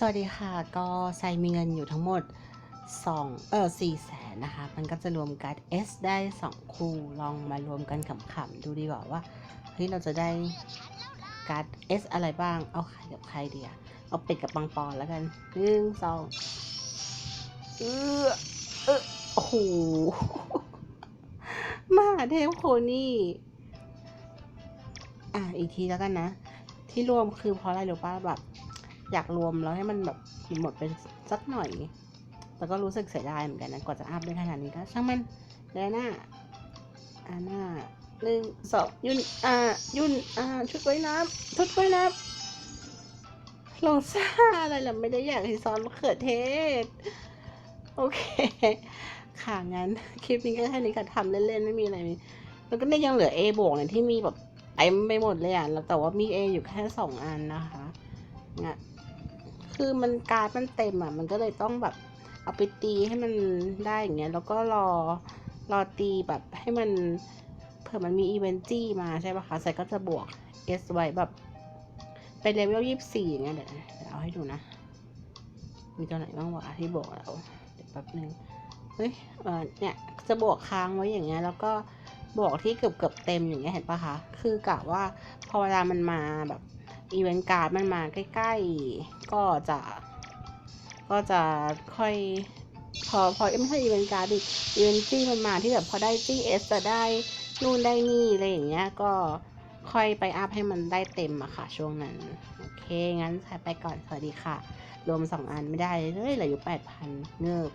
สวัสดีค่ะ ก็ไซมีเงินอยู่ทั้งหมด 2 เออ4แสนนะคะ มันก็จะรวมการ์ด S ได้ 2 คู่ ลองมารวมกันขำๆ ดูดีกว่าว่า เฮ้ย เราจะได้การ์ด S อะไรบ้าง เอาใครกับใครดีอะเอาเป็ดกับปังปอนแล้วกันหนึ่งสองเออเออโอ้โห มาเทพโคนี่ อะ อีกทีแล้วกันนะ ที่รวมคือเพราะอะไรหรือป้าแบบ อยากรวมแล้วให้มันแบบหมดไปสักหน่อย แต่ก็รู้สึกเสียดายเหมือนกันนะกว่าจะอัพได้ขนาดนี้ก็ช่างมันเดยวหน้าอ่าหน้าหนึ่งสองยุ่นอ่ายุ่นอ่าชุดไว่ายน้ำชุดไว่ายน้ำโลซ่าอะไรล่ะไม่ได้อยากให้ซ้อนมะเขือเทศ โอเค ค่ะงั้น คลิปนี้ก็แค่นี้ก็ทำเล่นๆ ไม่มีอะไรแล้วก็เนี่ยยังเหลือ A บวกเนี่ยที่มีแบบเต็มไปหมดเลยอะแล้วแต่ว่ามี A อยู่แค่สองอันนะคะเนี่ย คือมันการ์ดมันเต็มอะ มันก็เลยต้องแบบเอาไปตีให้มันได้อย่างเงี้ย แล้วก็รอรอตีแบบให้มันเผื่อมันมีอีเวนต์จี้มาใช่ปะคะใส่ก็จะบวก S ไว้แบบเป็นเลเวลยี่สิบสี่อย่างเงี้ยเดี๋ยวเอาให้ดูนะ มีตัวไหนบ้างวะที่บวกแล้วเดี๋ยวแป๊บนึงเฮ้ยเออเนี่ยจะบวกค้างไว้อย่างเงี้ย แล้วก็บวกที่เกือบเกือบเต็มอย่างเงี้ยเห็นปะคะ คือกะว่าพอเวลามันมาแบบ อีเวนต์การ์ดมันมาใกล้ๆ ก็จะ ก็จะค่อย พอพอไม่ใช่อีเวนต์การ์ดดิอีเวนต์จี้มันมาที่แบบพอได้จี้เอสจะได้นู่นได้นี่อะไรอย่างเงี้ยก็ค่อยไปอัพให้มันได้เต็มอะค่ะ ช่วงนั้น โอเค งั้นไปก่อน สวัสดีค่ะ รวมสองอันไม่ได้เลยเหลืออยู่แปดพันเงิบ